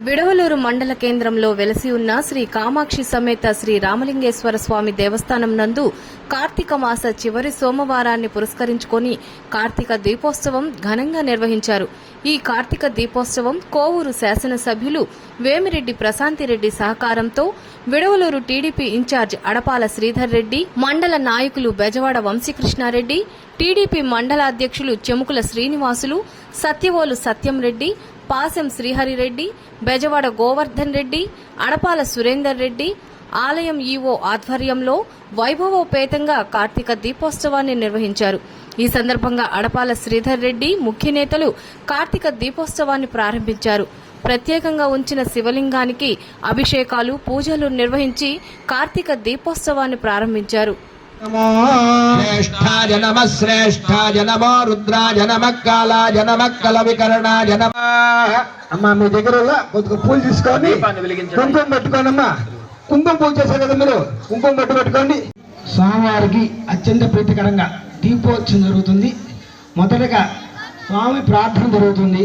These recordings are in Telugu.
విడవలూరు మండల కేంద్రంలో వెలసి ఉన్న శ్రీ కామాక్షి సమేత శ్రీ రామలింగేశ్వర స్వామి దేవస్థానం నందు కార్తీక మాస చివరి సోమవారాన్ని పురస్కరించుకొని కార్తీక దీపోత్సవం ఘనంగా నిర్వహించారు. ఈ కార్తీక దీపోత్సవం కోవూరు శాసనసభ్యులు వేమిరెడ్డి ప్రశాంతిరెడ్డి సహకారంతో విడవలూరు టీడీపీ ఇన్ఛార్జ్ అడపాల శ్రీధర్ రెడ్డి మండల నాయకులు బెజవాడ వంశీకృష్ణారెడ్డి టీడీపీ మండల అధ్యక్షులు చెముకుల శ్రీనివాసులు సత్యవోలు సత్యం రెడ్డి పాసెం శ్రీహరిరెడ్డి బెజవాడ గోవర్ధన్ రెడ్డి అడపాల సురేందర్ రెడ్డి ఆలయం ఈవో ఆధ్వర్యంలో వైభవోపేతంగా కార్తీక దీపోత్సవాన్ని నిర్వహించారు. ఈ సందర్భంగా అడపాల శ్రీధర్ రెడ్డి ముఖ్య నేతలు కార్తీక దీపోత్సవాన్ని ప్రారంభించారు. ప్రత్యేకంగా ఉంచిన శివలింగానికి అభిషేకాలు పూజలు నిర్వహించి కార్తీక దీపోత్సవాన్ని ప్రారంభించారు. నమో శ్రేష్ఠాయ నమ శ్రేష్ఠాయ నమో రుద్రాయ నమ కాలాయ నమ కల వికరణాయ నమ అమ్మా మీ దగ్గర కొద్దిగా పూలు తీసుకొని కుంకుమ పెట్టుకోండి అమ్మా కుంకుమ పూజ చేశారు కదా మీరు? కుంకుమ పట్టు పెట్టుకోండి. స్వామివారికి అత్యంత ప్రీతికరంగా దీపోత్సవం జరుగుతుంది. మొదటగా స్వామి ప్రార్థన జరుగుతుంది.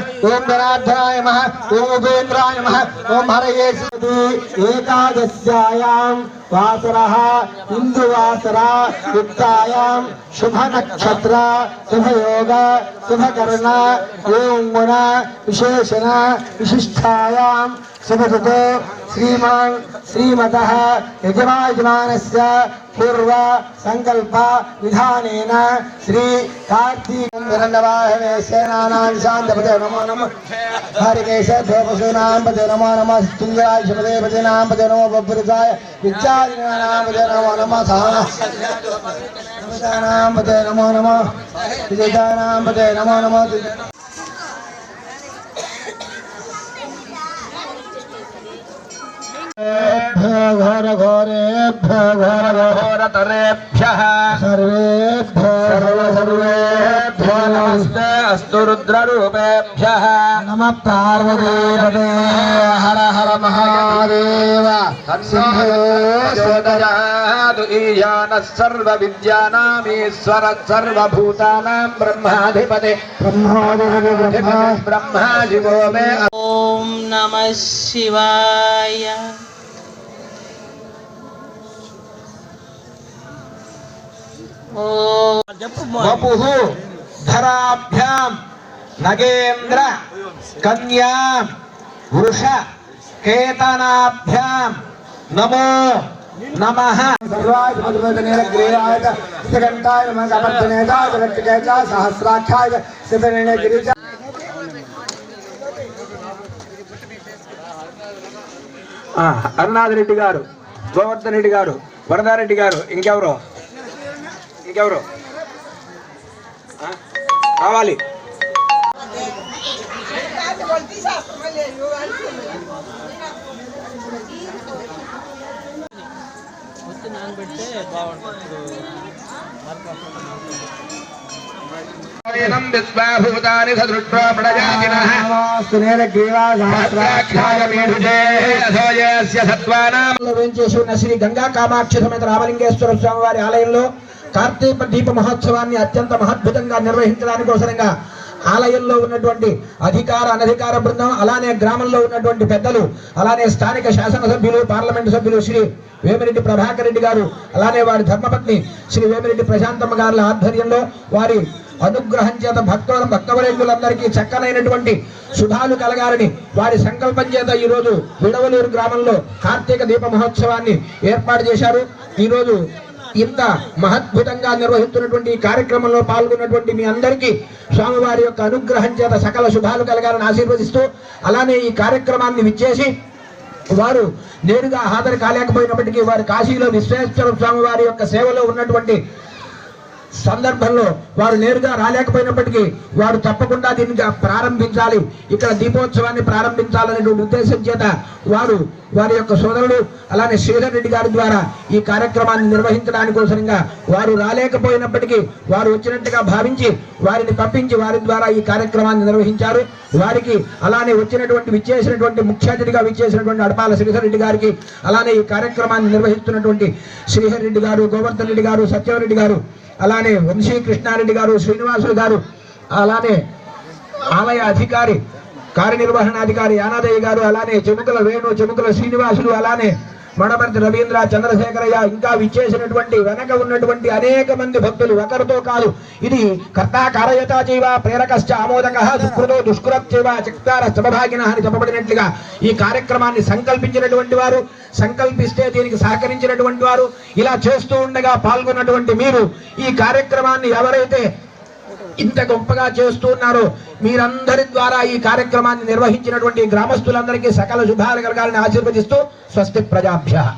నమః ఓం నారసింహాయ నమః ఓం అచ్యుతాయ నమః ఓం ధనార్ధనాయ నమః वासरः इन्दुवासरा युक्तायाम् शुभनक्षत्र, शुभयोग, शुभकर्ण ॐ गुण विशेषण विशिष्टायाम् शुभसतो श्रीमान् श्रीमतः यजमायजमानस्य पूर्व, सङ्कल्प, विधानेन, श्री कार्तीकन्दवाहने सेनानां नमो नमः। हरिकेश पदे नमो नमः। तुङ्गराज पदे पदे नाम पदे नमो बब्बुरुदाय विद्या నమ తుంగరాయ శుభదే పదే నమో నమ నమో నమ నమో నమ अस्तु नम नमः हर हर महादेव। सिंहयोदयादु ईयानः सर्वविद्यानामीश्वर सर्वभूतानां ब्रह्माधिपते। ब्रह्माधिपते मे ओं नम शिवाय। जब वपुः। ధరాభ్యాం నగేంద్ర కన్యా వృష కేతనాభ్యాం నమో నమః గిరిజ అరుణాథ్ రెడ్డి గారు గోవర్ధన్ రెడ్డి గారు వరదారెడ్డి గారు ఇంకెవరు? ఇంకెవరు? ఉన్న శ్రీ గంగా కామాక్షి సమేత రామలింగేశ్వర స్వామి వారి ఆలయంలో కార్తీక దీప మహోత్సవాన్ని అత్యంత మహద్భుతంగా నిర్వహించడానికి అవసరంగా ఆలయంలో ఉన్నటువంటి అధికార అనధికార బృందం అలానే గ్రామంలో ఉన్నటువంటి పెద్దలు అలానే స్థానిక శాసనసభ్యులు పార్లమెంటు సభ్యులు శ్రీ వేమిరెడ్డి ప్రభాకర్ రెడ్డి గారు అలానే వారి ధర్మపత్ని శ్రీ వేమిరెడ్డి ప్రశాంతమ్మ గారుల ఆధ్వర్యంలో వారి అనుగ్రహం చేత భక్తుల భక్తవరేందులందరికీ చక్కనైనటువంటి శుభాలు కలగాలని వారి సంకల్పం చేత ఈరోజు విడవలూరు గ్రామంలో కార్తీక దీప మహోత్సవాన్ని ఏర్పాటు చేశారు. ఈరోజు ఇంత మహద్భుతంగా నిర్వహిస్తున్నటువంటి ఈ కార్యక్రమంలో పాల్గొన్నటువంటి మీ అందరికీ స్వామివారి యొక్క అనుగ్రహం చేత సకల శుభాలు కలగాలని ఆశీర్వదిస్తూ అలానే ఈ కార్యక్రమాన్ని విచ్చేసి వారు నేరుగా హాజరు కాలేకపోయినప్పటికీ వారు కాశీలో విశ్వేశ్వర స్వామి వారి యొక్క సేవలో ఉన్నటువంటి సందర్భంలో వారు నేరుగా రాలేకపోయినప్పటికీ వారు తప్పకుండా దీన్ని ప్రారంభించాలి. ఇక్కడ దీపోత్సవాన్ని ప్రారంభించాలనేటువంటి ఉద్దేశం చేత వారు వారి యొక్క సోదరుడు అలానే శ్రీధర్ రెడ్డి గారి ద్వారా ఈ కార్యక్రమాన్ని నిర్వహించడానికి కోసరంగా వారు రాలేకపోయినప్పటికీ వారు వచ్చినట్టుగా భావించి వారిని పంపించి వారి ద్వారా ఈ కార్యక్రమాన్ని నిర్వహించారు. వారికి అలానే వచ్చినటువంటి విచ్చేసినటువంటి ముఖ్య అతిథిగా విచ్చేసినటువంటి అడపాల శ్రీధర్ రెడ్డి గారికి అలానే ఈ కార్యక్రమాన్ని నిర్వహిస్తున్నటువంటి శ్రీహర్ రెడ్డి గారు గోవర్ధన్ రెడ్డి గారు సత్యవరెడ్డి గారు అలా అలానే వంశీ కృష్ణారెడ్డి గారు శ్రీనివాసులు గారు అలానే ఆలయ అధికారి కార్యనిర్వహణాధికారి యానాదయ్య గారు అలానే చెముకల వేణు చెముకల శ్రీనివాసులు అలానే మడమర్తి రవీంద్ర చంద్రశేఖరయ్య ఇంకా విచ్చేసినటువంటి వెనక ఉన్నటువంటి అనేక మంది భక్తులు ఒకరితో కాదు. ఇది కర్తా కారయత జీవ ప్రేరకశ్చ ఆమోదక సుకృతో దుష్కృత జీవ చక్తార సమభాగిన అని చెప్పబడినట్లుగా ఈ కార్యక్రమాన్ని సంకల్పించినటువంటి వారు సంకల్పిస్తే దీనికి సహకరించినటువంటి వారు ఇలా చేస్తూ ఉండగా పాల్గొన్నటువంటి మీరు ఈ కార్యక్రమాన్ని ఎవరైతే ఇంత గొప్పగా చేస్తూ మీరందరి ద్వారా ఈ కార్యక్రమాన్ని నిర్వహించినటువంటి గ్రామస్తులందరికీ సకల శుభాలు కలగాలని ఆశీర్వదిస్తూ స్వస్తి ప్రజాభ్య.